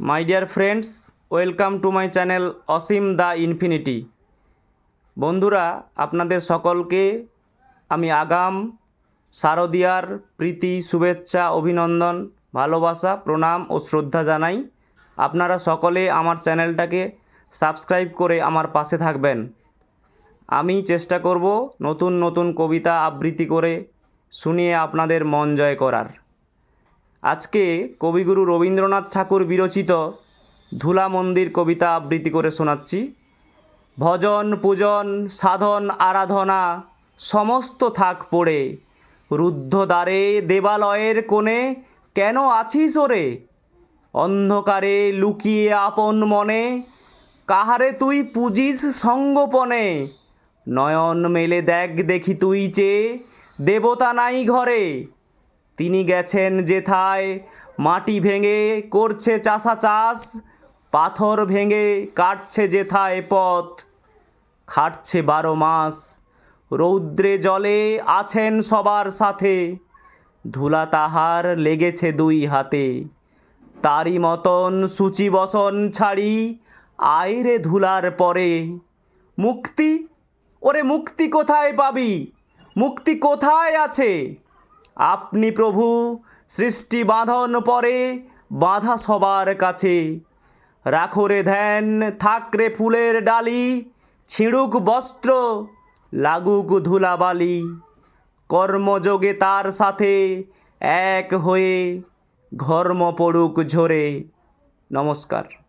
My dear friends welcome to my channel Asim the infinity বন্ধুরা, আপনাদের সকলকে আমি আগাম, শারদিয়ার প্রীতি, শুভেচ্ছা, অভিনন্দন, ভালোবাসা, প্রণাম ও শ্রদ্ধা জানাই। আপনারা সকলে আমার চ্যানেলটাকে সাবস্ক্রাইব করে আমার পাশে থাকবেন। আমি চেষ্টা করব নতুন নতুন কবিতা আবৃত্তি করে শুনিয়ে আপনাদের মন জয় করার। আজকে কবিগুরু রবীন্দ্রনাথ ঠাকুর বিরচিত ধুলা মন্দির কবিতা আবৃত্তি করে শোনাচ্ছি। ভজন, পূজন, সাধন, আরাধনা, সমস্ত থাক পড়ে। রুদ্ধ দ্বারে, দেবালয়ের কোণে কেন আছিস ওরে? অন্ধকারে লুকিয়ে আপন মনে, কাহারে তুই পুজিস সঙ্গোপনে? নয়ন মেলে দেখ দেখি তুই চেয়ে, দেবতা নাই ঘরে। তিনি গেছেন যেথায়, মাটি ভেঙে করছে চাষা চাষ, পাথর ভেঙে কাটছে যেথায় পথ, খাটছে বারো মাস, রৌদ্রে জলে আছেন সবার সাথে, ধুলা তাহার লেগেছে দুই হাতে, তারই মতন সূচি বসন ছাড়ি আইরে ধুলার পরে, মুক্তি? ওরে মুক্তি কোথায় পাবি? মুক্তি কোথায় আছে? আপনি প্রভু, সৃষ্টি বাঁধন পরে বাঁধা সবার কাছে। রাখরে ধ্যান থাকরে ফুলের ডালি, ছিঁড়ুক বস্ত্র, লাগুক ধুলাবালি। কর্মযোগে তার সাথে এক হয়ে ঘর্ম পড়ুক ঝরে। নমস্কার।